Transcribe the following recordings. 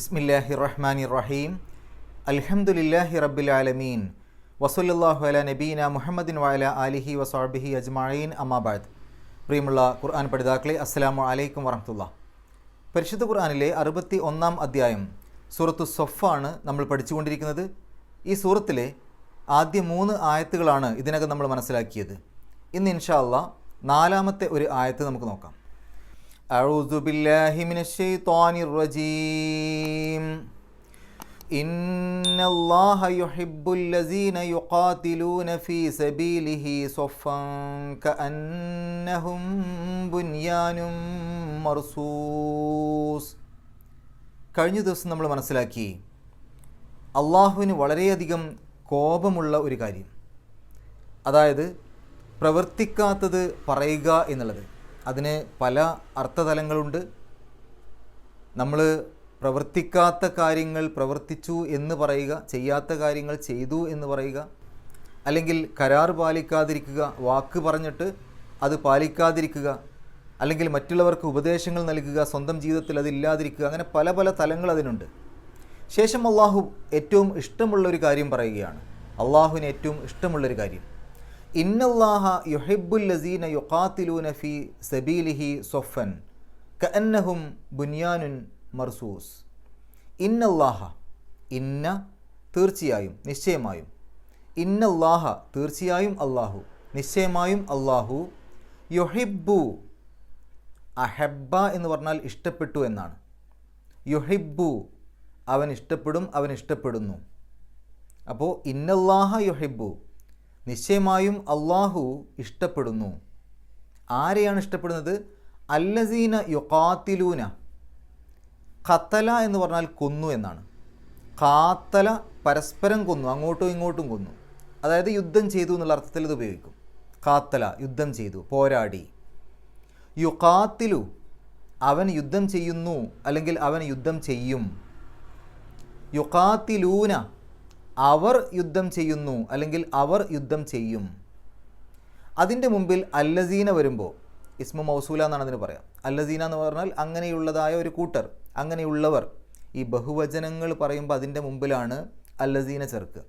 ബിസ്മില്ലാഹി റഹ്മാനി റഹീം അൽഹംദുലില്ലാഹി റബ്ബിൽ ആലമീൻ വസുല്ലാഹു അല നബീന മുഹമ്മദിൻ വാല അലിഹി വസാബിഹി അജ്മഈൻ. അമ്മാബാദ് പ്രിയമുള്ള ഖുർആൻ പഠിതാക്കളെ അസ്സലാമു അലൈക്കും വറഹമുല്ല പരിശുദ്ധ ഖുർആാനിലെ അറുപത്തി ഒന്നാം അധ്യായം സൂറത്തു സൊഫാണ് നമ്മൾ പഠിച്ചുകൊണ്ടിരിക്കുന്നത്. ഈ സൂറത്തിലെ ആദ്യ മൂന്ന് ആയത്തുകളാണ് ഇതിനകം നമ്മൾ മനസ്സിലാക്കിയത്. ഇന്ന് ഇൻഷാ അള്ളാ നാലാമത്തെ ഒരു ആയത്ത് നമുക്ക് നോക്കാം. أعوذ بالله من الشيطان الرجيم إن الله يحب الذين يقاتلون في سبيله صفا كأنهم بنيان مرصوص കഴിഞ്ഞ ദിവസം നമ്മൾ മനസ്സിലാക്കി അള്ളാഹുവിന് വളരെയധികം കോപമുള്ള ഒരു കാര്യം അതായത് പ്രവർത്തിക്കാത്തത് പറയുക എന്നുള്ളത് അതിന് പല അർത്ഥതലങ്ങളുണ്ട്. നമ്മൾ പ്രവർത്തിക്കാത്ത കാര്യങ്ങൾ പ്രവർത്തിച്ചു എന്ന് പറയുക ചെയ്യാത്ത കാര്യങ്ങൾ ചെയ്തു എന്ന് പറയുക അല്ലെങ്കിൽ കരാർ പാലിക്കാതിരിക്കുക വാക്ക് പറഞ്ഞിട്ട് അത് പാലിക്കാതിരിക്കുക അല്ലെങ്കിൽ മറ്റുള്ളവർക്ക് ഉപദേശങ്ങൾ നൽകുക സ്വന്തം ജീവിതത്തിൽ അതില്ലാതിരിക്കുക അങ്ങനെ പല പല തലങ്ങൾ അതിനുണ്ട്. ശേഷം അള്ളാഹു ഏറ്റവും ഇഷ്ടമുള്ളൊരു കാര്യം പറയുകയാണ്. അള്ളാഹുവിന് ഏറ്റവും ഇഷ്ടമുള്ളൊരു കാര്യം. ഇന്നല്ലാഹ യുഹിബുൽ ലസീന യുഖാത്തിലൂന ഫി സബീലിഹി സൊഫൻ കഅന്നഹും ബുനിയാനുൻ മർസൂസ്. ഇന്നല്ലാഹ ഇന്ന തീർച്ചയായും നിശ്ചയമായും. ഇന്നല്ലാഹ തീർച്ചയായും അള്ളാഹു നിശ്ചയമായും അള്ളാഹു യുഹിബു അഹബ്ബ എന്ന് പറഞ്ഞാൽ ഇഷ്ടപ്പെട്ടു എന്നാണ്. യുഹിബു അവൻ ഇഷ്ടപ്പെടും അവൻ ഇഷ്ടപ്പെടുന്നു. അപ്പോൾ ഇന്നല്ലാഹ യുഹിബു നിശ്ചയമായും അള്ളാഹു ഇഷ്ടപ്പെടുന്നു. ആരെയാണ് ഇഷ്ടപ്പെടുന്നത്? അല്ലസീന യുക്കാത്തിലൂന ഖത്തല എന്ന് പറഞ്ഞാൽ കൊന്നു എന്നാണ്. കാത്തല പരസ്പരം കൊന്നു അങ്ങോട്ടും ഇങ്ങോട്ടും കൊന്നു. അതായത് യുദ്ധം ചെയ്തു എന്നുള്ള അർത്ഥത്തിൽ ഇത് ഉപയോഗിക്കും. കാത്തല യുദ്ധം ചെയ്തു പോരാടി. യുക്കാത്തിലു അവൻ യുദ്ധം ചെയ്യുന്നു അല്ലെങ്കിൽ അവൻ യുദ്ധം ചെയ്യും. യുക്കാത്തിലൂന അവർ യുദ്ധം ചെയ്യുന്നു അല്ലെങ്കിൽ അവർ യുദ്ധം ചെയ്യും. അതിന്റെ മുമ്പിൽ അല്ലസീന വരുമ്പോൾ ഇസ്മു മൗസൂല എന്നാണ് അതിന് പറയാം. അല്ലസീന എന്ന് പറഞ്ഞാൽ അങ്ങനെയുള്ളതായ ഒരു കൂട്ടർ അങ്ങനെയുള്ളവർ. ഈ ബഹുവചനങ്ങൾ പറയുമ്പോൾ അതിന്റെ മുമ്പിലാണ് അല്ലസീന ചേർക്കുക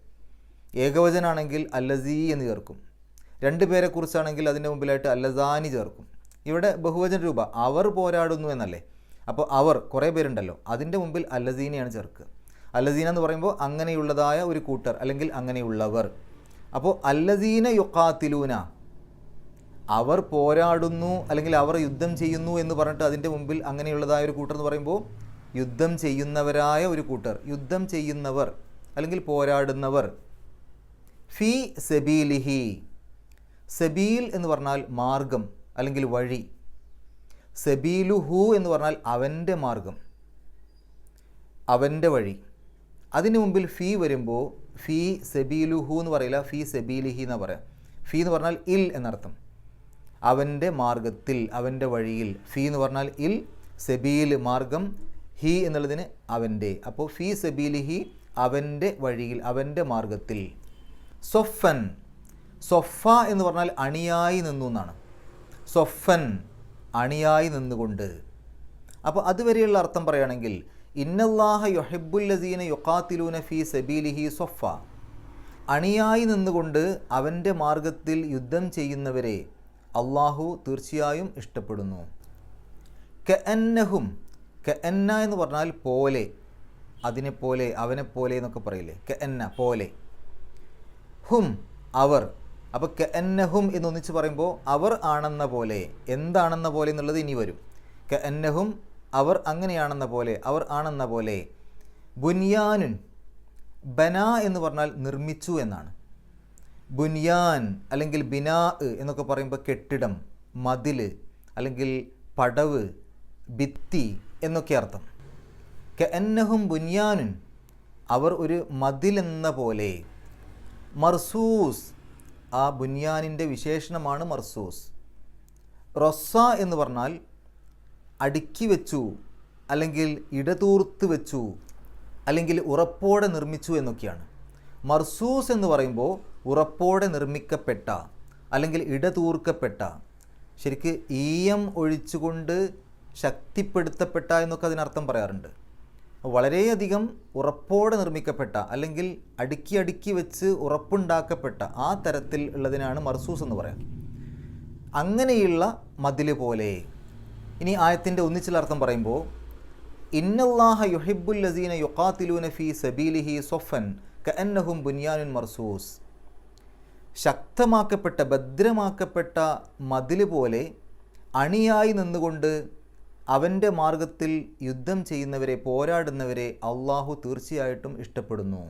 ഏകവചനാണെങ്കിൽ അല്ലസീ എന്ന് ചേർക്കും. രണ്ട് പേരെക്കുറിച്ചാണെങ്കിൽ അതിന്റെ മുമ്പിലായിട്ട് അല്ലസാനി ചേർക്കും. ഇവിടെ ബഹുവചന രൂപ അവർ പോരാടുന്നു എന്നല്ലേ? അപ്പോൾ അവർ കുറേ പേരുണ്ടല്ലോ. അതിന്റെ മുമ്പിൽ അല്ലസീനയാണ് ചേർക്കുക അല്ലസീന എന്ന് പറയുമ്പോൾ അങ്ങനെയുള്ളതായ ഒരു കൂട്ടർ അല്ലെങ്കിൽ അങ്ങനെയുള്ളവർ. അപ്പോൾ അല്ലദീന യുക്കാത്തിലൂന അവർ പോരാടുന്നു അല്ലെങ്കിൽ അവർ യുദ്ധം ചെയ്യുന്നു എന്ന് പറഞ്ഞിട്ട് അതിന്റെ മുമ്പിൽ അങ്ങനെയുള്ളതായ ഒരു കൂട്ടർ എന്ന് പറയുമ്പോൾ യുദ്ധം ചെയ്യുന്നവരായ ഒരു കൂട്ടർ യുദ്ധം ചെയ്യുന്നവർ അല്ലെങ്കിൽ പോരാടുന്നവർ. ഫി സെബീലിഹി സെബീൽ എന്ന് പറഞ്ഞാൽ മാർഗം അല്ലെങ്കിൽ വഴി. സെബീലുഹു എന്ന് പറഞ്ഞാൽ അവന്റെ മാർഗം അവന്റെ വഴി. അതിന് മുമ്പിൽ ഫീ വരുമ്പോൾ ഫീ സെബീലുഹു എന്ന് പറയില്ല ഫീ സെബീലിഹി എന്ന് പറയാം. ഫീ എന്ന് പറഞ്ഞാൽ ഇൽ എന്നർത്ഥം. അവന്റെ മാർഗത്തിൽ അവന്റെ വഴിയിൽ. ഫീ എന്ന് പറഞ്ഞാൽ ഇൽ സെബീൽ മാർഗം ഹി എന്നുള്ളതിന് അവന്റെ അപ്പോൾ ഫീ സെബീലിഹി അവന്റെ വഴിയിൽ അവന്റെ മാർഗത്തിൽ. സൊഫൻ. സൊഫ എന്ന് പറഞ്ഞാൽ അണിയായി നിന്നു എന്നാണ്. സൊഫൻ അണിയായി നിന്നുകൊണ്ട്. അപ്പോൾ അതുവരെയുള്ള അർത്ഥം പറയുകയാണെങ്കിൽ ഇന്നല്ലാഹ യൊഹിബുല്ലസീന യുഖാത്തിലൂന ഫി സബീലിഹി സൊഫ അണിയായി നിന്നുകൊണ്ട് അവന്റെ മാർഗത്തിൽ യുദ്ധം ചെയ്യുന്നവരെ അള്ളാഹു തീർച്ചയായും ഇഷ്ടപ്പെടുന്നു. കഅന്നഹും കഅന്ന എന്ന പറഞ്ഞാൽ പോലെ അതിനെപ്പോലെ അവനെപ്പോലെ എന്നൊക്കെ പറയില്ലേ? കഅന്ന പോലെ. ഹും അവർ. അപ്പോൾ കഅന്നഹും എന്നൊന്നിച്ച് പറയുമ്പോൾ അവർ ആണെന്ന പോലെ. എന്താണെന്ന പോലെ എന്നുള്ളത് ഇനി വരും. കഅന്നഹും അവർ അങ്ങനെയാണെന്ന പോലെ അവർ ആണെന്ന പോലെ ബുനിയാനുൻ ബന എന്ന് പറഞ്ഞാൽ നിർമ്മിച്ചു എന്നാണ്. ബുനിയാൻ അല്ലെങ്കിൽ ബിനാ എന്നൊക്കെ പറയുമ്പോൾ കെട്ടിടം മതിൽ അല്ലെങ്കിൽ പടവ് ഭിത്തി എന്നൊക്കെ അർത്ഥം. കന്നഹും ബുനിയാനുൻ അവർ ഒരു മതിലെന്ന പോലെ മർസൂസ് ആ ബുനിയാനിന്റെ വിശേഷണമാണ് മർസൂസ്. റൊസ എന്ന് പറഞ്ഞാൽ അടുക്കി വെച്ചു അല്ലെങ്കിൽ ഇടതൂർത്ത് വെച്ചു അല്ലെങ്കിൽ ഉറപ്പോടെ നിർമ്മിച്ചു എന്നൊക്കെയാണ്. മർസൂസ് എന്ന് പറയുമ്പോൾ ഉറപ്പോടെ നിർമ്മിക്കപ്പെട്ട അല്ലെങ്കിൽ ഇടതൂർക്കപ്പെട്ട. ശരിക്ക് ഈയം ഒഴിച്ചുകൊണ്ട് ശക്തിപ്പെടുത്തപ്പെട്ട എന്നൊക്കെ അതിനർത്ഥം പറയാറുണ്ട്. വളരെയധികം ഉറപ്പോടെ നിർമ്മിക്കപ്പെട്ട അല്ലെങ്കിൽ അടുക്കി അടുക്കി വെച്ച് ഉറപ്പുണ്ടാക്കപ്പെട്ട ആ തരത്തിൽ ഉള്ളതിനാണ് മർസൂസ് എന്ന് പറയാം അങ്ങനെയുള്ള മതിൽ പോലെ ഇനി ആയത്തിന്റെ ഒന്നിച്ചിലർത്ഥം പറയുമ്പോൾ ഇന്നല്ലാഹ യുഹിബുൽ ലസീന യുഖാത്തിലൂന ഫീ സബീലിഹി സൊഫൻ കഅന്നഹും ബുനിയാനുൻ മർസൂസ്. ശക്തമാക്കപ്പെട്ട ഭദ്രമാക്കപ്പെട്ട മതിൽ പോലെ അണിയായി നിന്നുകൊണ്ട് അവന്റെ മാർഗത്തിൽ യുദ്ധം ചെയ്യുന്നവരെ പോരാടുന്നവരെ അള്ളാഹു തീർച്ചയായിട്ടും ഇഷ്ടപ്പെടുന്നു.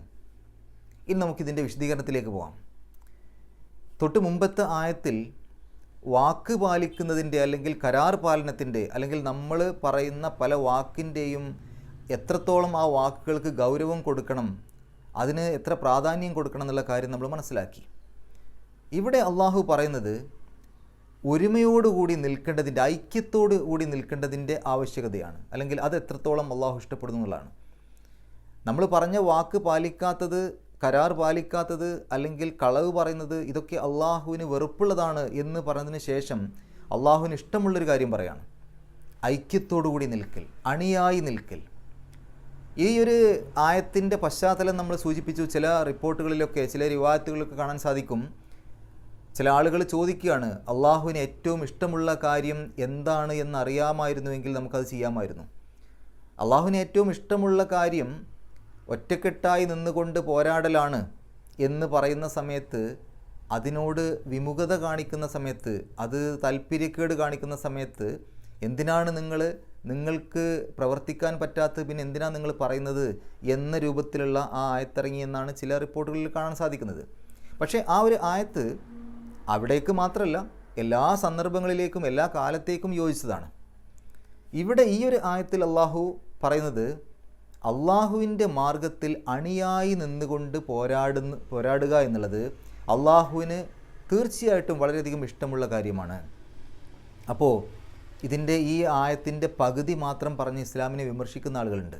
ഇനി നമുക്കിതിന്റെ വിശദീകരണത്തിലേക്ക് പോകാം തൊട്ട് മുമ്പത്തെ ആയത്തിൽ വാക്ക് പാലിക്കുന്നതിന്റെ അല്ലെങ്കിൽ കരാർ പാലനത്തിന്റെ അല്ലെങ്കിൽ നമ്മൾ പറയുന്ന പല വാക്കിന്റെയും എത്രത്തോളം ആ വാക്കുകൾക്ക് ഗൗരവം കൊടുക്കണം അതിന് എത്ര പ്രാധാന്യം കൊടുക്കണം എന്നുള്ള കാര്യം നമ്മൾ മനസ്സിലാക്കി. ഇവിടെ അള്ളാഹു പറയുന്നത് ഒരുമയോടുകൂടി നിൽക്കേണ്ടതിന്റെ ഐക്യത്തോടു കൂടി നിൽക്കേണ്ടതിന്റെ ആവശ്യകതയാണ്. അല്ലെങ്കിൽ അത് എത്രത്തോളം അള്ളാഹു ഇഷ്ടപ്പെടുന്നു എന്നുള്ളതാണ്. നമ്മൾ പറഞ്ഞ വാക്ക് പാലിക്കാത്തത് കരാർ പാലിക്കാത്തത് അല്ലെങ്കിൽ കളവ് പറയുന്നത് ഇതൊക്കെ അള്ളാഹുവിന് വെറുപ്പുള്ളതാണ് എന്ന് പറഞ്ഞതിന് ശേഷം അള്ളാഹുവിന് ഇഷ്ടമുള്ളൊരു കാര്യം പറയാണ്. ഐക്യത്തോടുകൂടി നിൽക്കൽ അണിയായി നിൽക്കൽ. ഈ ഒരു ആയത്തിന്റെ പശ്ചാത്തലം നമ്മൾ സൂചിപ്പിച്ചു. ചില റിപ്പോർട്ടുകളിലൊക്കെ ചില റിവായത്തുകളിലൊക്കെ കാണാൻ സാധിക്കും. ചില ആളുകൾ ചോദിക്കുകയാണ് അള്ളാഹുവിന് ഏറ്റവും ഇഷ്ടമുള്ള കാര്യം എന്താണ് എന്ന് അറിയാമായിരുന്നുവെങ്കിൽ നമുക്കത് ചെയ്യാമായിരുന്നു. അള്ളാഹുവിന് ഏറ്റവും ഇഷ്ടമുള്ള കാര്യം ഒറ്റക്കെട്ടായി നിന്നുകൊണ്ട് പോരാടലാണ് എന്ന് പറയുന്ന സമയത്ത് അതിനോട് വിമുഖത കാണിക്കുന്ന സമയത്ത് അത് താല്പര്യക്കേട് കാണിക്കുന്ന സമയത്ത് എന്തിനാണ് നിങ്ങൾ നിങ്ങൾക്ക് പ്രവർത്തിക്കാൻ പറ്റാത്ത പിന്നെ എന്തിനാണ് നിങ്ങൾ പറയുന്നത് എന്ന രൂപത്തിലുള്ള ആ ആയത്തിറങ്ങി എന്നാണ് ചില റിപ്പോർട്ടുകളിൽ കാണാൻ സാധിക്കുന്നത്. പക്ഷേ ആ ഒരു ആയത്ത് അവിടേക്ക് മാത്രമല്ല എല്ലാ സന്ദർഭങ്ങളിലേക്കും എല്ലാ കാലത്തേക്കും യോജിച്ചതാണ്. ഇവിടെ ഈ ഒരു ആയത്തിൽ അള്ളാഹു പറയുന്നത് അള്ളാഹുവിന്റെ മാർഗത്തിൽ അണിയായി നിന്നുകൊണ്ട് പോരാടുന്ന പോരാടുക എന്നുള്ളത് അള്ളാഹുവിന് തീർച്ചയായിട്ടും വളരെയധികം ഇഷ്ടമുള്ള കാര്യമാണ്. അപ്പോൾ ഇതിന്റെ ഈ ആയത്തിന്റെ പകുതി മാത്രം പറഞ്ഞ് ഇസ്ലാമിനെ വിമർശിക്കുന്ന ആളുകളുണ്ട്.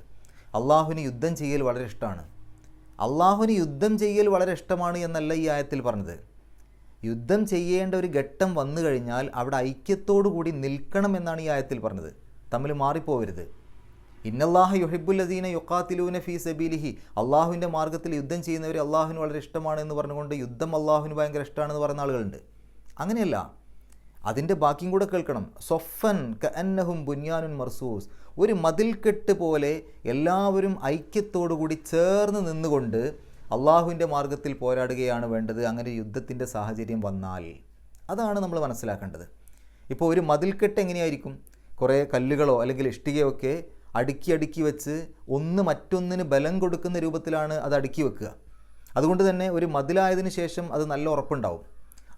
അള്ളാഹുവിന് യുദ്ധം ചെയ്യൽ വളരെ ഇഷ്ടമാണ്. അള്ളാഹുവിന് യുദ്ധം ചെയ്യൽ വളരെ ഇഷ്ടമാണ് എന്നല്ല ഈ ആയത്തിൽ പറഞ്ഞത്. യുദ്ധം ചെയ്യേണ്ട ഒരു ഘട്ടം വന്നു കഴിഞ്ഞാൽ അവിടെ ഐക്യത്തോടു കൂടി നിൽക്കണം എന്നാണ് ഈ ആയത്തിൽ പറഞ്ഞത്. തമ്മിൽ മാറിപ്പോവരുത്. ഇന്നല്ലാഹ യുഹിബുല്ലദീന യുക്കാത്തിലൂന ഫീ സബീലിഹി. അള്ളാഹുവിന്റെ മാർഗത്തിൽ യുദ്ധം ചെയ്യുന്നവരെ അള്ളാഹുവിന് വളരെ ഇഷ്ടമാണ് എന്ന് പറഞ്ഞുകൊണ്ട് യുദ്ധം അള്ളാഹുവിന് ഭയങ്കര ഇഷ്ടമാണെന്ന് പറയുന്ന ആളുകളുണ്ട്. അങ്ങനെയല്ല. അതിന്റെ ബാക്കിയും കൂടെ കേൾക്കണം. സൊഫൻ കഅന്നഹും ബുന്യാനുൻ മർസൂസ്. ഒരു മതിൽക്കെട്ട് പോലെ എല്ലാവരും കൂടി ചേർന്ന് നിന്നുകൊണ്ട് അള്ളാഹുവിന്റെ മാർഗത്തിൽ പോരാടുകയാണ് വേണ്ടത്. അങ്ങനെ യുദ്ധത്തിന്റെ സാഹചര്യം വന്നാൽ. അതാണ് നമ്മൾ മനസ്സിലാക്കേണ്ടത്. ഇപ്പോൾ ഒരു മതിൽക്കെട്ട് എങ്ങനെയായിരിക്കും? കുറേ കല്ലുകളോ അല്ലെങ്കിൽ ഇഷ്ടികയോ ഒക്കെ അടുക്കി അടുക്കി വെച്ച് ഒന്ന് മറ്റൊന്നിന് ബലം കൊടുക്കുന്ന രൂപത്തിലാണ് അത് അടുക്കി വെക്കുക. അതുകൊണ്ട് തന്നെ ഒരു മതിലായതിനു ശേഷം അത് നല്ല ഉറപ്പുണ്ടാവും.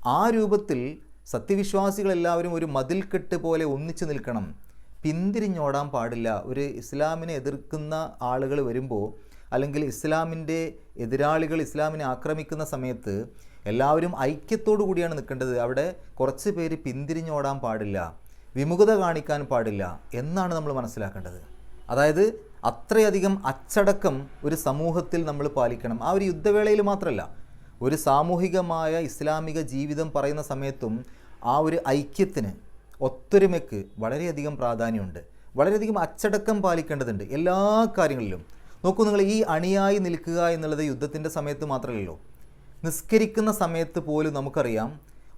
ആ രൂപത്തിൽ സത്യവിശ്വാസികളെല്ലാവരും ഒരു മതിൽ കെട്ട് പോലെ ഒന്നിച്ചു നിൽക്കണം. പിന്തിരിഞ്ഞോടാൻ പാടില്ല. ഒരു ഇസ്ലാമിനെ എതിർക്കുന്ന ആളുകൾ വരുമ്പോൾ അല്ലെങ്കിൽ ഇസ്ലാമിന്റെ എതിരാളികൾ ഇസ്ലാമിനെ ആക്രമിക്കുന്ന സമയത്ത് എല്ലാവരും ഐക്യത്തോടു കൂടിയാണ് നിൽക്കേണ്ടത്. അവിടെ കുറച്ച് പേര് പിന്തിരിഞ്ഞോടാൻ പാടില്ല. വിമുഖത കാണിക്കാൻ പാടില്ല എന്നാണ് നമ്മൾ മനസ്സിലാക്കേണ്ടത്. അതായത് അത്രയധികം അച്ചടക്കം ഒരു സമൂഹത്തിൽ നമ്മൾ പാലിക്കണം. ആ ഒരു യുദ്ധവേളയിൽ മാത്രമല്ല ഒരു സാമൂഹികമായ ഇസ്ലാമിക ജീവിതം പറയുന്ന സമയത്തും ആ ഒരു ഐക്യത്തിന് ഒത്തൊരുമയ്ക്ക് വളരെയധികം പ്രാധാന്യമുണ്ട്. വളരെയധികം അച്ചടക്കം പാലിക്കേണ്ടതുണ്ട് എല്ലാ കാര്യങ്ങളിലും. നോക്കൂ നിങ്ങൾ ഈ അണിയായി നിൽക്കുക എന്നുള്ളത് യുദ്ധത്തിന്റെ സമയത്ത് മാത്രമല്ലല്ലോ. നിസ്കരിക്കുന്ന സമയത്ത് പോലും നമുക്കറിയാം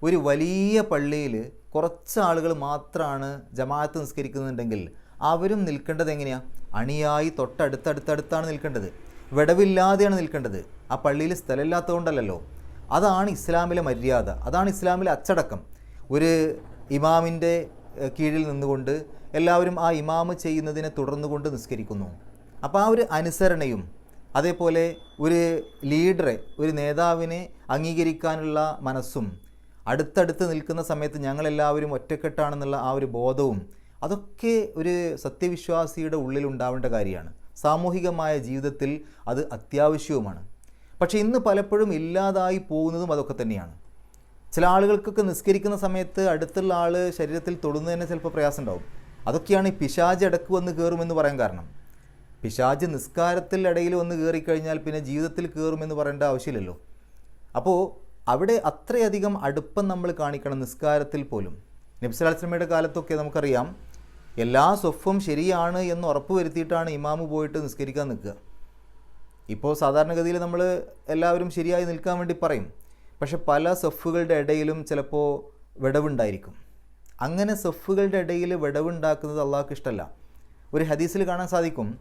ഒരു വലിയ പള്ളിയിൽ കുറച്ച് ആളുകൾ മാത്രമാണ് ജമാഅത്ത് നിസ്കരിക്കുന്നുണ്ടെങ്കിൽ അവരും നിൽക്കേണ്ടത് എങ്ങനെയാണ് അണിയായി തൊട്ടടുത്തടുത്തടുത്താണ് നിൽക്കേണ്ടത്. വിടവില്ലാതെയാണ് നിൽക്കേണ്ടത്. ആ പള്ളിയിൽ സ്ഥലമില്ലാത്തതുകൊണ്ടല്ലോ അതാണ് ഇസ്ലാമിലെ മര്യാദ. അതാണ് ഇസ്ലാമിലെ അച്ചടക്കം. ഒരു ഇമാമിന്റെ കീഴിൽ നിന്നുകൊണ്ട് എല്ലാവരും ആ ഇമാമ് ചെയ്യുന്നതിനെ തുടർന്നുകൊണ്ട് നിസ്കരിക്കുന്നു. അപ്പോൾ ആ ഒരു അനുസരണയും അതേപോലെ ഒരു ലീഡറെ ഒരു നേതാവിനെ അംഗീകരിക്കാനുള്ള മനസ്സും അടുത്തടുത്ത് നിൽക്കുന്ന സമയത്ത് ഞങ്ങളെല്ലാവരും ഒറ്റക്കെട്ടാണെന്നുള്ള ആ ഒരു ബോധവും അതൊക്കെ ഒരു സത്യവിശ്വാസിയുടെ ഉള്ളിൽ ഉണ്ടാവേണ്ട കാര്യമാണ്. സാമൂഹികമായ ജീവിതത്തിൽ അത് അത്യാവശ്യവുമാണ്. പക്ഷേ ഇന്ന് പലപ്പോഴും ഇല്ലാതായി പോകുന്നതും അതൊക്കെ തന്നെയാണ്. ചില ആളുകൾക്കൊക്കെ നിസ്കരിക്കുന്ന സമയത്ത് അടുത്തുള്ള ആൾ ശരീരത്തിൽ തൊടുന്നതിന് ചിലപ്പോൾ പ്രയാസം ഉണ്ടാവും അതൊക്കെയാണ് ഈ പിശാജ് ഇടയ്ക്ക് വന്ന് കയറുമെന്ന് പറയാൻ കാരണം. പിശാജ് നിസ്കാരത്തിൽ ഇടയിൽ വന്ന് കയറിക്കഴിഞ്ഞാൽ പിന്നെ ജീവിതത്തിൽ കയറുമെന്ന് പറയേണ്ട ആവശ്യമില്ലല്ലോ. അപ്പോൾ അവിടെ അത്രയധികം അടുപ്പം നമ്മൾ കാണിക്കണം നിസ്കാരത്തിൽ പോലും. നബ്സലാസ്ലമയുടെ കാലത്തൊക്കെ നമുക്കറിയാം എല്ലാ സ്വഫും ശരിയാണ് എന്ന് ഉറപ്പ് വരുത്തിയിട്ടാണ് ഇമാമ് പോയിട്ട് നിസ്കരിക്കാൻ നിൽക്കുക. ഇപ്പോൾ സാധാരണഗതിയിൽ നമ്മൾ എല്ലാവരും ശരിയായി നിൽക്കാൻ വേണ്ടി പറയും. പക്ഷെ പല സഫുകളുടെ ഇടയിലും ചിലപ്പോൾ വിടവുണ്ടായിരിക്കും. അങ്ങനെ സഫുകളുടെ ഇടയിൽ വിടവുണ്ടാക്കുന്നത് അള്ളാഹ്ക്ക് ഇഷ്ടമല്ല. ഒരു ഹദീസിൽ കാണാൻ സാധിക്കും.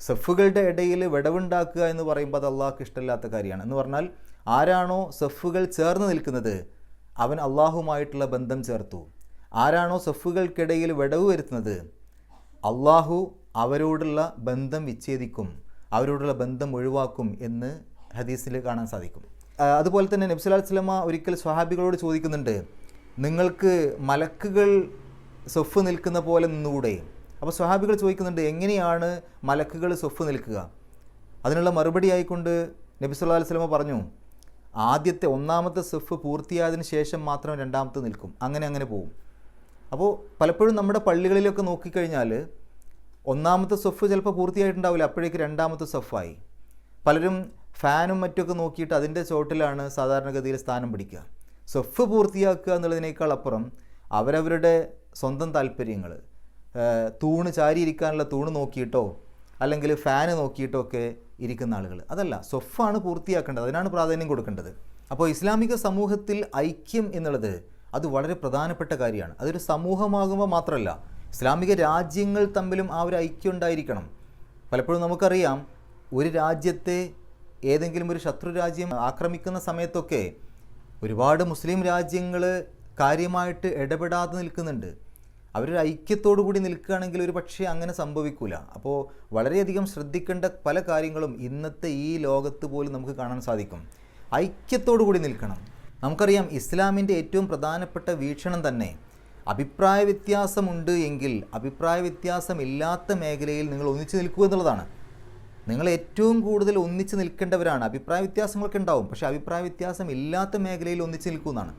സഫുകളുടെ ഇടയിൽ വിടവുണ്ടാക്കുക എന്ന് പറയുമ്പോൾ അത് അള്ളാഹ്ക്ക് ഇഷ്ടമില്ലാത്ത കാര്യമാണ്. എന്ന് പറഞ്ഞാൽ ആരാണോ സഫുകൾ ചേർന്ന് നിൽക്കുന്നത് അവൻ അള്ളാഹുമായിട്ടുള്ള ബന്ധം ചേർത്തു. ആരാണോ സഫുകൾക്കിടയിൽ വിടവ് വരുത്തുന്നത് അള്ളാഹു അവരോടുള്ള ബന്ധം വിച്ഛേദിക്കും അവരോടുള്ള ബന്ധം ഒഴിവാക്കും എന്ന് ഹദീസിൽ കാണാൻ സാധിക്കും. അതുപോലെ തന്നെ നബ്സുലാൽ സ്വലമ ഒരിക്കൽ സ്വഹാബികളോട് ചോദിക്കുന്നുണ്ട് നിങ്ങൾക്ക് മലക്കുകൾ സൊഫ് നിൽക്കുന്ന പോലെ നിന്നുകൂടെ? അപ്പോൾ സ്വഹാബികൾ ചോദിക്കുന്നുണ്ട് എങ്ങനെയാണ് മലക്കുകൾ സൊഫ് നിൽക്കുക? അതിനുള്ള മറുപടി ആയിക്കൊണ്ട് നബി സല്ലല്ലാഹു അലൈഹി വസല്ലമ പറഞ്ഞു ആദ്യത്തെ ഒന്നാമത്തെ സെഫ് പൂർത്തിയായതിനു ശേഷം മാത്രം രണ്ടാമത്തെ നിൽക്കും. അങ്ങനെ അങ്ങനെ പോകും അപ്പോൾ പലപ്പോഴും നമ്മുടെ പള്ളികളിലൊക്കെ നോക്കിക്കഴിഞ്ഞാൽ ഒന്നാമത്തെ സെഫ് ചിലപ്പോൾ പൂർത്തിയായിട്ടുണ്ടാവില്ല അപ്പോഴേക്ക് രണ്ടാമത്തെ സെഫായി. പലരും ഫാനും മറ്റൊക്കെ നോക്കിയിട്ട് അതിന്റെ ചോട്ടിലാണ് സാധാരണഗതിയിൽ സ്ഥാനം പിടിക്കുക. സെഫ് പൂർത്തിയാക്കുക എന്നുള്ളതിനേക്കാൾ അപ്പുറം അവരവരുടെ സ്വന്തം താല്പര്യങ്ങൾ തൂണ് ചാരിയിരിക്കാനുള്ള തൂണ് നോക്കിയിട്ടോ അല്ലെങ്കിൽ ഫാന് നോക്കിയിട്ടോ ഒക്കെ ഇരിക്കുന്ന ആളുകൾ. അതല്ല സൊഫാണ് പൂർത്തിയാക്കേണ്ടത് അതിനാണ് പ്രാധാന്യം കൊടുക്കേണ്ടത്. അപ്പോൾ ഇസ്ലാമിക സമൂഹത്തിൽ ഐക്യം എന്നുള്ളത് അത് വളരെ പ്രധാനപ്പെട്ട കാര്യമാണ്. അതൊരു സമൂഹമാകുമ്പോൾ മാത്രമല്ല ഇസ്ലാമിക രാജ്യങ്ങൾ തമ്മിലും ആ ഒരു ഐക്യം ഉണ്ടായിരിക്കണം. പലപ്പോഴും നമുക്കറിയാം ഒരു രാജ്യത്തെ ഏതെങ്കിലും ഒരു ശത്രു രാജ്യം ആക്രമിക്കുന്ന സമയത്തൊക്കെ ഒരുപാട് മുസ്ലിം രാജ്യങ്ങൾ കാര്യമായിട്ട് ഇടപെടാതെ നിൽക്കുന്നുണ്ട്. അവരൊരു ഐക്യത്തോടു കൂടി നിൽക്കുകയാണെങ്കിൽ ഒരു പക്ഷേ അങ്ങനെ സംഭവിക്കൂല. അപ്പോൾ വളരെയധികം ശ്രദ്ധിക്കേണ്ട പല കാര്യങ്ങളും ഇന്നത്തെ ഈ ലോകത്ത് പോലും നമുക്ക് കാണാൻ സാധിക്കും. ഐക്യത്തോടു കൂടി നിൽക്കണം. നമുക്കറിയാം ഇസ്ലാമിന്റെ ഏറ്റവും പ്രധാനപ്പെട്ട വീക്ഷണം തന്നെ അഭിപ്രായ വ്യത്യാസമുണ്ട് എങ്കിൽ അഭിപ്രായ വ്യത്യാസമില്ലാത്ത മേഖലയിൽ നിങ്ങൾ ഒന്നിച്ചു നിൽക്കുക എന്നുള്ളതാണ്. നിങ്ങൾ ഏറ്റവും കൂടുതൽ ഒന്നിച്ച് നിൽക്കേണ്ടവരാണ്. അഭിപ്രായ വ്യത്യാസങ്ങളൊക്കെ ഉണ്ടാവും. പക്ഷേ അഭിപ്രായ വ്യത്യാസം ഇല്ലാത്ത മേഖലയിൽ ഒന്നിച്ച് നിൽക്കുന്നതാണ്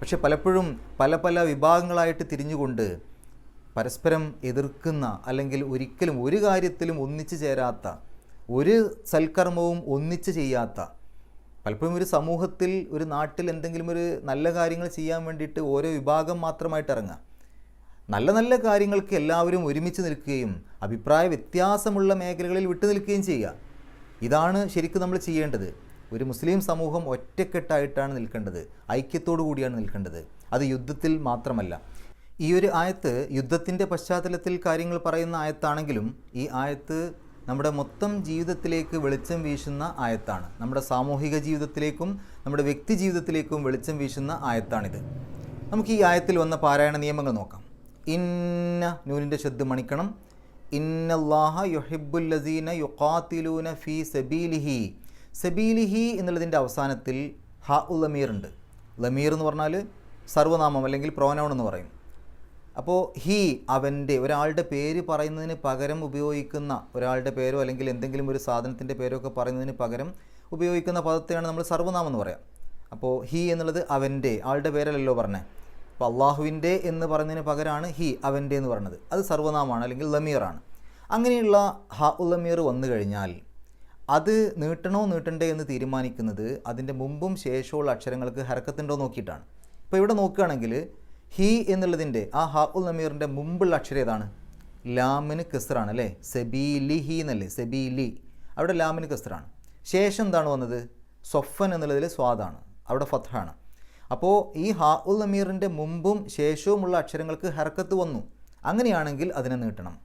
പക്ഷെ പലപ്പോഴും പല പല വിഭാഗങ്ങളായിട്ട് തിരിഞ്ഞുകൊണ്ട് പരസ്പരം എതിർക്കുന്ന അല്ലെങ്കിൽ ഒരിക്കലും ഒരു കാര്യത്തിലും ഒന്നിച്ചു ചേരാത്ത ഒരു സൽക്കർമ്മവും ഒന്നിച്ചു ചെയ്യാത്ത പലപ്പോഴും ഒരു സമൂഹത്തിൽ ഒരു നാട്ടിൽ എന്തെങ്കിലും ഒരു നല്ല കാര്യങ്ങൾ ചെയ്യാൻ വേണ്ടിയിട്ട് ഓരോ വിഭാഗം മാത്രമായിട്ട് ഇറങ്ങുക. നല്ല നല്ല കാര്യങ്ങൾക്ക് എല്ലാവരും ഒരുമിച്ച് നിൽക്കുകയും അഭിപ്രായ വ്യത്യാസമുള്ള മേഖലകളിൽ വിട്ടു നിൽക്കുകയും ചെയ്യുക. ഇതാണ് ശരിക്കും നമ്മൾ ചെയ്യേണ്ടത്. ഒരു മുസ്ലിം സമൂഹം ഒറ്റക്കെട്ടായിട്ടാണ് നിൽക്കേണ്ടത്. ഐക്യത്തോടു കൂടിയാണ് നിൽക്കേണ്ടത്. അത് യുദ്ധത്തിൽ മാത്രമല്ല. ഈ ഒരു ആയത്ത് യുദ്ധത്തിന്റെ പശ്ചാത്തലത്തിൽ കാര്യങ്ങൾ പറയുന്ന ആയത്താണെങ്കിലും ഈ ആയത്ത് നമ്മുടെ മൊത്തം ജീവിതത്തിലേക്ക് വെളിച്ചം വീശുന്ന ആയത്താണ്. നമ്മുടെ സാമൂഹിക ജീവിതത്തിലേക്കും നമ്മുടെ വ്യക്തി ജീവിതത്തിലേക്കും വെളിച്ചം വീശുന്ന ആയത്താണിത്. നമുക്ക് ഈ ആയത്തിൽ വന്ന പാരായണ നിയമങ്ങൾ നോക്കാം. ഇന്ന നൂലിന്റെ ശബ്ദം മണിക്കണം. ഇന്നല്ലാഹ യുഹിബുല്ലസീന യുഖാത്തിലൂന ഫി സബീലിഹി. സബീലിഹി എന്നുള്ളതിന്റെ അവസാനത്തിൽ ഹ ഉ ലമീർ ഉണ്ട്. ലമീർ എന്ന് പറഞ്ഞാൽ സർവനാമം അല്ലെങ്കിൽ പ്രോനൗൺ എന്ന് പറയും. അപ്പോൾ ഹി അവന്റെ ഒരാളുടെ പേര് പറയുന്നതിന് പകരം ഉപയോഗിക്കുന്ന ഒരാളുടെ പേരോ അല്ലെങ്കിൽ എന്തെങ്കിലും ഒരു സാധനത്തിന്റെ പേരോ ഒക്കെ പറയുന്നതിന് പകരം ഉപയോഗിക്കുന്ന പദത്തെയാണ് നമ്മൾ സർവനാമം എന്ന് പറയാം. അപ്പോൾ ഹി എന്നുള്ളത് അവന്റെ ആളുടെ പേരല്ലല്ലോ പറഞ്ഞത് അപ്പോൾ അള്ളാഹുവിന്റെ എന്ന് പറയുന്നതിന് പകരമാണ് ഹി അവന്റെ എന്ന് പറയുന്നത്. അത് സർവനാമമാണ് അല്ലെങ്കിൽ ലമീറാണ് അങ്ങനെയുള്ള ഹ ഉ ലമീർ വന്നു കഴിഞ്ഞാൽ അത് നീട്ടണോ നീട്ടണ്ടേ എന്ന് തീരുമാനിക്കുന്നത് അതിന്റെ മുമ്പും ശേഷമുള്ള അക്ഷരങ്ങൾക്ക് ഹരക്കത്തുണ്ടോ നോക്കിയിട്ടാണ്. ഇപ്പോൾ ഇവിടെ നോക്കുകയാണെങ്കിൽ ഹി എന്നുള്ളതിന്റെ ആ ഹാ ഉൽ നമീറിന്റെ മുമ്പുള്ള അക്ഷരം ഏതാണ്? ലാമിന് കിസ്റാണ് അല്ലേ? സെബീലി ഹി എന്നല്ലേ? സെബീലി. അവിടെ ലാമിന് കസ്റാണ്. ശേഷം എന്താണ് വന്നത്? സൊഫൻ എന്നുള്ളതിൽ സ്വാദാണ്. അവിടെ ഫത്താണ് അപ്പോൾ ഈ ഹാ ഉൽ നമീറിന്റെ മുമ്പും ശേഷവുമുള്ള അക്ഷരങ്ങൾക്ക് ഹർക്കത്ത് വന്നു. അങ്ങനെയാണെങ്കിൽ അതിനെ നീട്ടണം.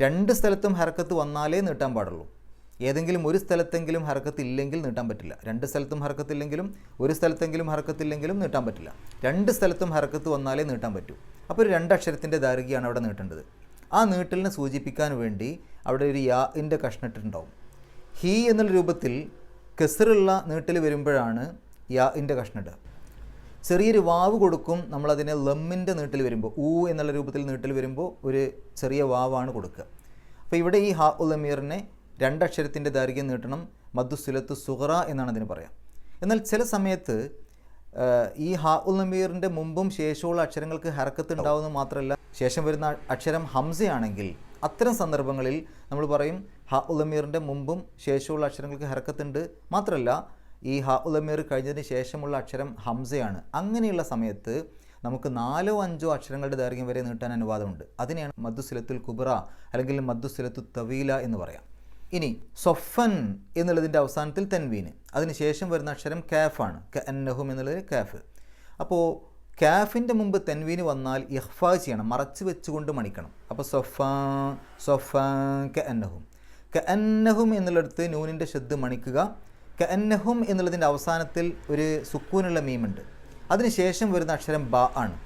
രണ്ട് സ്ഥലത്തും ഹർക്കത്ത് വന്നാലേ നീട്ടാൻ പാടുള്ളൂ. ഏതെങ്കിലും ഒരു സ്ഥലത്തെങ്കിലും ഹർക്കത്തില്ലെങ്കിൽ നീട്ടാൻ പറ്റില്ല. രണ്ട് സ്ഥലത്തും ഹർക്കത്തില്ലെങ്കിലും ഒരു സ്ഥലത്തെങ്കിലും ഹർക്കത്തില്ലെങ്കിലും നീട്ടാൻ പറ്റില്ല. രണ്ട് സ്ഥലത്തും ഹർക്കത്ത് വന്നാലേ നീട്ടാൻ പറ്റൂ. അപ്പോൾ ഒരു രണ്ടക്ഷരത്തിന്റെ ദൈർഘ്യമാണ് അവിടെ നീട്ടേണ്ടത്. ആ നീട്ടലിനെ സൂചിപ്പിക്കാൻ വേണ്ടി അവിടെ ഒരു യാന്റെ കഷ്ണിട്ടുണ്ടാവും. ഹീ എന്നുള്ള രൂപത്തിൽ കെസറുള്ള നീട്ടൽ വരുമ്പോഴാണ് യാന്റെ കഷ്ണിട്ട് ചെറിയൊരു വാവ് കൊടുക്കും നമ്മളതിനെ ലമ്മിന്റെ നീട്ടിൽ വരുമ്പോൾ ഊ എന്നുള്ള രൂപത്തിൽ നീട്ടിൽ വരുമ്പോൾ ഒരു ചെറിയ വാവാണ് കൊടുക്കുക. അപ്പോൾ ഇവിടെ ഈ ഹാ ഉൽ അമീറിനെ രണ്ടക്ഷരത്തിന്റെ ദൈർഘ്യം നീട്ടണം മധുസുലത്ത് സുഹറ എന്നാണ് അതിന് പറയാം. എന്നാൽ ചില സമയത്ത് ഈ ഹാ ഉൽ നമീറിന്റെ മുമ്പും ശേഷമുള്ള അക്ഷരങ്ങൾക്ക് ഹരക്കത്ത് ഉണ്ടാവുന്നത് മാത്രമല്ല ശേഷം വരുന്ന അക്ഷരം ഹംസയാണെങ്കിൽ അത്തരം സന്ദർഭങ്ങളിൽ നമ്മൾ പറയും ഹ ഉലമീറിന്റെ മുമ്പും ശേഷമുള്ള അക്ഷരങ്ങൾക്ക് ഹരക്കത്തുണ്ട്. മാത്രമല്ല ഈ ഹ ഉലമീർ കഴിഞ്ഞതിന് ശേഷമുള്ള അക്ഷരം ഹംസയാണ്. അങ്ങനെയുള്ള സമയത്ത് നമുക്ക് നാലോ അഞ്ചോ അക്ഷരങ്ങളുടെ ദൈർഘ്യം വരെ നീട്ടാൻ അനുവാദമുണ്ട്. അതിനെയാണ് മദ്ദുസിലത്തുൽ കുബ്ര അല്ലെങ്കിൽ മദ്ദുസിലത്തു തവീല എന്ന് പറയാം. ഇനി സൊഫൻ എന്നുള്ളതിന്റെ അവസാനത്തിൽ തെൻവീന്. അതിനുശേഷം വരുന്ന അക്ഷരം കാഫാണ് അന്നഹും എന്നുള്ളത് കാഫ്. അപ്പോൾ കാഫിന്റെ മുമ്പ് തെൻവീന് വന്നാൽ ഇഹ്ഫ ചെയ്യണം. മറച്ച് വെച്ചുകൊണ്ട് മണിക്കണം. അപ്പോൾ സൊഫ സൊഫ ക അന്നഹും. ക അന്നഹും എന്നുള്ളിടത്ത് നൂനിന്റെ ശബ്ദ് മണിക്കുക. ക അന്നഹും എന്നുള്ളതിന്റെ അവസാനത്തിൽ ഒരു സുക്കൂനുള്ള മീമുണ്ട്. അതിനുശേഷം വരുന്ന അക്ഷരം ബ ആണ്.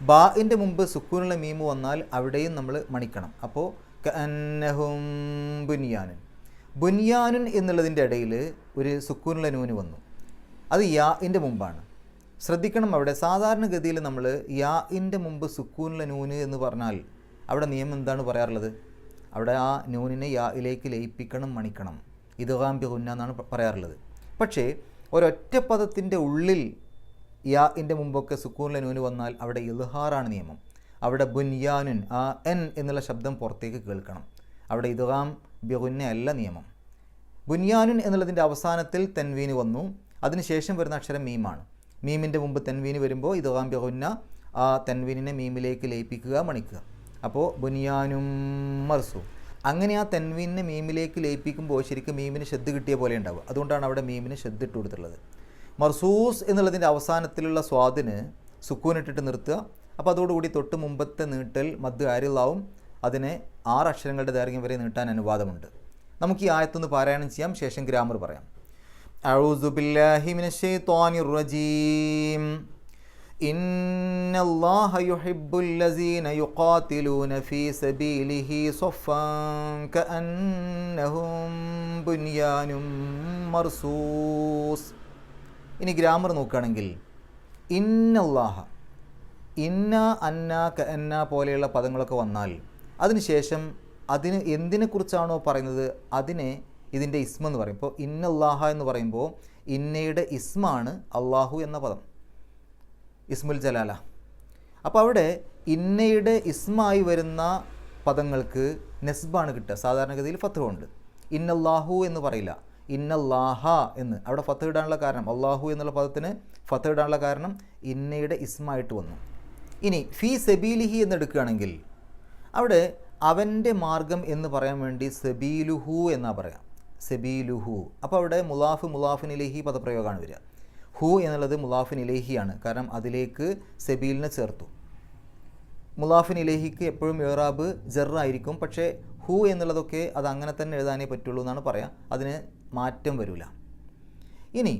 ബാഇന്റെ മുമ്പ് സുക്കൂനുള്ള മീമ് വന്നാൽ അവിടെയും നമ്മൾ മണിക്കണം. അപ്പോൾ ക ബുനിയാനൻ ബുനിയാനുൻ എന്നുള്ളതിന്റെ ഇടയിൽ ഒരു സുക്കൂനുള്ള നൂന് വന്നു. അത് യാഇന്റെ മുമ്പാണ്. ശ്രദ്ധിക്കണം അവിടെ. സാധാരണഗതിയിൽ നമ്മൾ യാഇന്റെ മുമ്പ് സുക്കൂനുള്ള നൂന് എന്ന് പറഞ്ഞാൽ അവിടെ നിയമം എന്താണ് പറയാറുള്ളത്? അവിടെ ആ നൂനിനെ യായിലേക്ക് ലയിപ്പിക്കണം മണിക്കണം. ഇതുകാമ്പി ഹുന്ന എന്നാണ് പറയാറുള്ളത്. പക്ഷേ ഒരൊറ്റ പദത്തിന്റെ ഉള്ളിൽ യാഇന്റെ മുമ്പൊക്കെ സുക്കൂണിലെ നൂന് വന്നാൽ അവിടെ ഇൽഹാറാണ് നിയമം. അവിടെ ബുൻയാനുൻ ആ എൻ എന്നുള്ള ശബ്ദം പുറത്തേക്ക് കേൾക്കണം. അവിടെ ഇതുകാം ബിഗുന്ന അല്ല നിയമം. ബുൻയാനുൻ എന്നുള്ളതിന്റെ അവസാനത്തിൽ തെൻവീന് വന്നു. അതിനുശേഷം വരുന്ന അക്ഷരം മീമാണ്. മീമിന്റെ മുമ്പ് തെൻവീന് വരുമ്പോൾ ഇതുകാം ബിഗുന്ന ആ തെൻവീനിനെ മീമിലേക്ക് ലയിപ്പിക്കുക മണിക്കുക. അപ്പോൾ ബുനിയാനും മർസു. അങ്ങനെ ആ തെൻവീനിനെ മീമിലേക്ക് ലയിപ്പിക്കുമ്പോൾ ശരിക്കും മീമിന് ശ്രദ്ധ കിട്ടിയ പോലെ ഉണ്ടാവുക. അതുകൊണ്ടാണ് അവിടെ മീമിന് ശ്രദ്ധ ഇട്ട് കൊടുത്തിട്ടുള്ളത് മർസൂസ് എന്നുള്ളതിന്റെ അവസാനത്തിലുള്ള സ്വാദിന് സുക്കൂനിട്ടിട്ട് നിർത്തുക. അപ്പോൾ അതോടുകൂടി തൊട്ട് മുമ്പത്തെ നീട്ടൽ മദ് ആരിലാവും അതിനെ ആറ് അക്ഷരങ്ങളുടെ ദൈർഘ്യം വരെ നീട്ടാൻ അനുവാദമുണ്ട് നമുക്ക് ഈ ആയത്തൊന്ന് പാരായണം ചെയ്യാം ശേഷം ഗ്രാമർ പറയാം أعوذ بالله من الشيطان الرجيم إن الله يحب الذين يقاتلون في سبيله صفا كأنهم بنيان مرصوص ഇനി ഗ്രാമർ നോക്കുകയാണെങ്കിൽ ഇന്നല്ലാഹ ഇന്ന അന്ന എന്ന പോലെയുള്ള പദങ്ങളൊക്കെ വന്നാൽ അതിനുശേഷം അതിന് എന്തിനെക്കുറിച്ചാണോ പറയുന്നത്? അതിനെ ഇതിന്റെ ഇസ്മ എന്ന് പറയും. ഇപ്പോൾ ഇന്നല്ലാഹ എന്ന് പറയുമ്പോൾ ഇന്നയുടെ ഇസ്മാണ് അള്ളാഹു എന്ന പദം. ഇസ്മുൽ ജലാല. അപ്പോൾ അവിടെ ഇന്നയുടെ ഇസ്മായി വരുന്ന പദങ്ങൾക്ക് നെസ്ബാണ് കിട്ടുക. സാധാരണഗതിയിൽ ഫത്തുണ്ട് ഇന്ന ഇന്നല്ലാഹു എന്ന് പറയില്ല. ഇന്നല്ലാഹ എന്ന്. അവിടെ ഫത്ത് ഇടാനുള്ള കാരണം അള്ളാഹു എന്നുള്ള പദത്തിന് ഫത്ത് ഇടാനുള്ള കാരണം ഇന്നയുടെ ഇസ്മായിട്ട് വന്നു. ഇനി ഫീ സെബീലിഹി എന്നെടുക്കുകയാണെങ്കിൽ അവിടെ അവന്റെ മാർഗം എന്ന് പറയാൻ വേണ്ടി സെബീലുഹു എന്നാ പറയാം. സെബീലുഹു. അപ്പോൾ അവിടെ മുലാഫ് മുലാഫിനിലേഹി പദപ്രയോഗമാണ് വരിക. ഹു എന്നുള്ളത് മുലാഫിനിലേഹിയാണ്. കാരണം അതിലേക്ക് സെബീലിനെ ചേർത്തു. മുലാഫിൻ ഇലേഹിക്ക് എപ്പോഴും ഏറാബ് ജെറായിരിക്കും പക്ഷേ ഹു എന്നുള്ളതൊക്കെ അത് അങ്ങനെ തന്നെ എഴുതാനേ പറ്റുള്ളൂ എന്നാണ് പറയാം. അതിന് മാറ്റം വരില്ല. ഇനി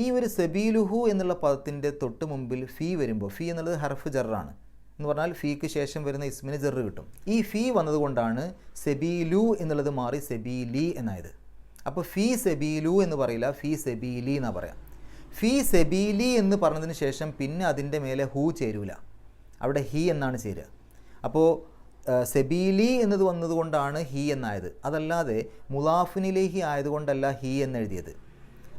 ഈ ഒരു സബീലുഹു എന്നുള്ള പദത്തിന്റെ തൊട്ട് മുമ്പിൽ ഫീ വരുമ്പോൾ ഫീ എന്നുള്ളത് ഹർഫ് ജറാണ്. എന്ന് പറഞ്ഞാൽ ഫീക്ക് ശേഷം വരുന്ന ഇസ്മിന് ജെറ് കിട്ടും. ഈ ഫീ വന്നതുകൊണ്ടാണ് സെബീലു എന്നുള്ളത് മാറി സെബീലി എന്നായത്. അപ്പോൾ ഫീ സെബീലു എന്ന് പറയില്ല ഫീ സെബീലി എന്നാണ് പറയാം. ഫീ സെബീലി എന്ന് പറഞ്ഞതിന് ശേഷം പിന്നെ അതിന്റെ മേലെ ഹൂ ചേരൂല. അവിടെ ഹി എന്നാണ് ചേരുക. അപ്പോൾ സെബീലി എന്നത് വന്നതുകൊണ്ടാണ് ഹി എന്നായത്. അതല്ലാതെ മുലാഫിനിലേഹി ആയതുകൊണ്ടല്ല ഹി എന്നെഴുതിയത്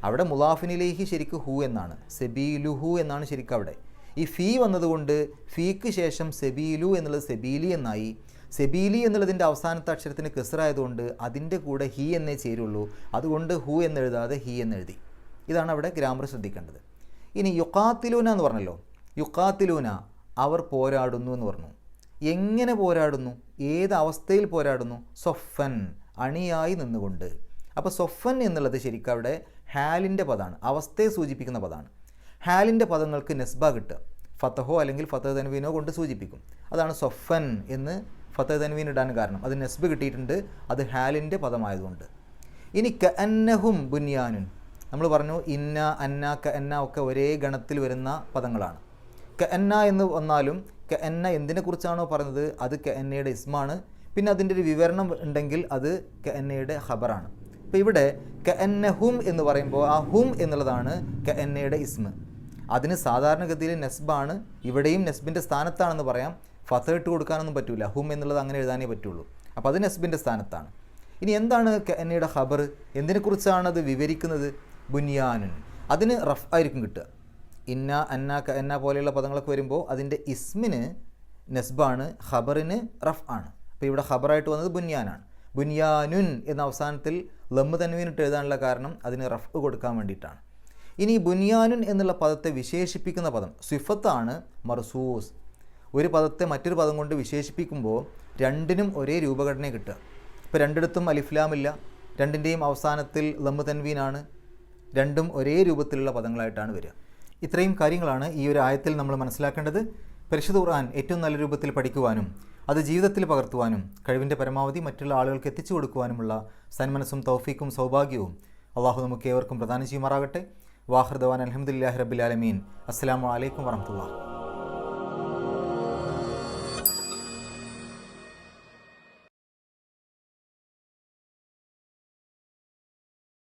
അവിടെ മുലാഫിനിലേഹി ശരിക്ക് ഹു എന്നാണ്. സെബീലുഹു എന്നാണ് ശരിക്കും അവിടെ. ഈ ഫീ വന്നതുകൊണ്ട് ഫീക്ക് ശേഷം സെബീലു എന്നുള്ളത് സെബീലി എന്നായി. സെബീലി എന്നുള്ളതിന്റെ അവസാനത്തെ അക്ഷരത്തിന് കെസറായതുകൊണ്ട് അതിന്റെ കൂടെ ഹി എന്നേ ചേരുള്ളൂ. അതുകൊണ്ട് ഹു എന്നെഴുതാതെ ഹി എന്നെഴുതി. ഇതാണ് അവിടെ ഗ്രാമർ ശ്രദ്ധിക്കേണ്ടത്. ഇനി യുക്കാത്തിലൂന എന്ന് പറഞ്ഞല്ലോ. യുക്കാത്തിലൂന അവർ പോരാടുന്നു എന്ന് പറഞ്ഞു. എങ്ങനെ പോരാടുന്നു? ഏത് അവസ്ഥയിൽ പോരാടുന്നു? സൊഫൻ അണിയായി നിന്നുകൊണ്ട്. അപ്പോൾ സൊഫൻ എന്നുള്ളത് ശരിക്കും അവിടെ ഹാലിന്റെ പദമാണ് അവസ്ഥയെ സൂചിപ്പിക്കുന്ന പദമാണ് ഹാലിന്റെ പദങ്ങൾക്ക് നെസ്ബ കിട്ടുക. ഫത്തഹോ അല്ലെങ്കിൽ ഫത്തഹ് തൻവീനോ കൊണ്ട് സൂചിപ്പിക്കും. അതാണ് സൊഫൻ എന്ന് ഫത്തഹ് തൻവീൻ ഇടാൻ കാരണം. അത് നെസ്ബ് കിട്ടിയിട്ടുണ്ട് അത് ഹാലിന്റെ പദമായതുകൊണ്ട്. ഇനി ക അന്നഹും ബുന്യാനുൻ. നമ്മൾ പറഞ്ഞു ഇന്ന അന്ന ക എന്ന ഒക്കെ ഒരേ ഗണത്തിൽ വരുന്ന പദങ്ങളാണ്. ക എന്ന എന്ന് വന്നാലും ക എന്ന എന്തിനെക്കുറിച്ചാണോ പറഞ്ഞത് അത് ക എന്നയുടെ ഇസ്മാണ്. പിന്നെ അതിന്റെ ഒരു വിവരണം ഉണ്ടെങ്കിൽ അത് ക എന്നയുടെ ഖബറാണ്. അപ്പോൾ ഇവിടെ ക എന്ന ഹും എന്ന് പറയുമ്പോൾ ആ ഹും എന്നുള്ളതാണ് ക എന്നയുടെ ഇസ്മ്. അതിന് സാധാരണഗതിയിൽ നെസ്ബാണ് ഇവിടെയും നെസ്ബിന്റെ സ്ഥാനത്താണെന്ന് പറയാം. ഫത്ത ഇട്ട് കൊടുക്കാനൊന്നും പറ്റില്ല ഹും എന്നുള്ളത് അങ്ങനെ എഴുതാനേ പറ്റുള്ളൂ. അപ്പോൾ അത് നെസ്ബിന്റെ സ്ഥാനത്താണ്. ഇനി എന്താണ് എന്നയുടെ ഖബർ? എന്തിനെക്കുറിച്ചാണ് അത് വിവരിക്കുന്നത്? ബുനിയാനുൻ അതിന് റഫ് ആയിരിക്കും കിട്ടുക. ഇന്ന അന്ന ക എന്ന പോലെയുള്ള പദങ്ങളൊക്കെ വരുമ്പോൾ അതിന്റെ ഇസ്മിന് നെസ്ബാണ് ഖബറിന് റഫ് ആണ്. അപ്പോൾ ഇവിടെ ഖബറായിട്ട് വന്നത് ബുനിയാനാണ്. ബുനിയാനുൻ എന്ന അവസാനത്തിൽ ലമ്മ് തൻവീനിട്ട് എഴുതാനുള്ള കാരണം അതിന് റഫ് കൊടുക്കാൻ വേണ്ടിയിട്ടാണ്. ഇനി ബുനിയാനുൻ എന്നുള്ള പദത്തെ വിശേഷിപ്പിക്കുന്ന പദം സ്വിഫത്താണ് മർസൂസ്. ഒരു പദത്തെ മറ്റൊരു പദം കൊണ്ട് വിശേഷിപ്പിക്കുമ്പോൾ രണ്ടിനും ഒരേ രൂപഘടന കിട്ടുക. ഇപ്പോൾ രണ്ടിടത്തും അലിഫ്ലാമില്ല. രണ്ടിന്റെയും അവസാനത്തിൽ ലംബ് തൻവീനാണ് രണ്ടും ഒരേ രൂപത്തിലുള്ള പദങ്ങളായിട്ടാണ് വരിക. ഇത്രയും കാര്യങ്ങളാണ് ഈ ഒരു ആയത്തിൽ നമ്മൾ മനസ്സിലാക്കേണ്ടത്. പരിശുദ്ധ ഖുർആൻ ഏറ്റവും നല്ല രൂപത്തിൽ പഠിക്കുവാനും അത് ജീവിതത്തിൽ പകർത്തുവാനും കഴിവിന്റെ പരമാവധി മറ്റുള്ള ആളുകൾക്ക് എത്തിച്ചു കൊടുക്കുവാനുമുള്ള സന്മനസ്സും തൗഫീക്കും സൗഭാഗ്യവും അള്ളാഹു നമുക്ക് ഏവർക്കും പ്രദാനം ചെയ്യുമാറാകട്ടെ. വാഹർദവാൻ അലഹമുല്ലാഹി റബിലാലമീൻ അസ്സാം വലൈക്കും വറഹമുല്ല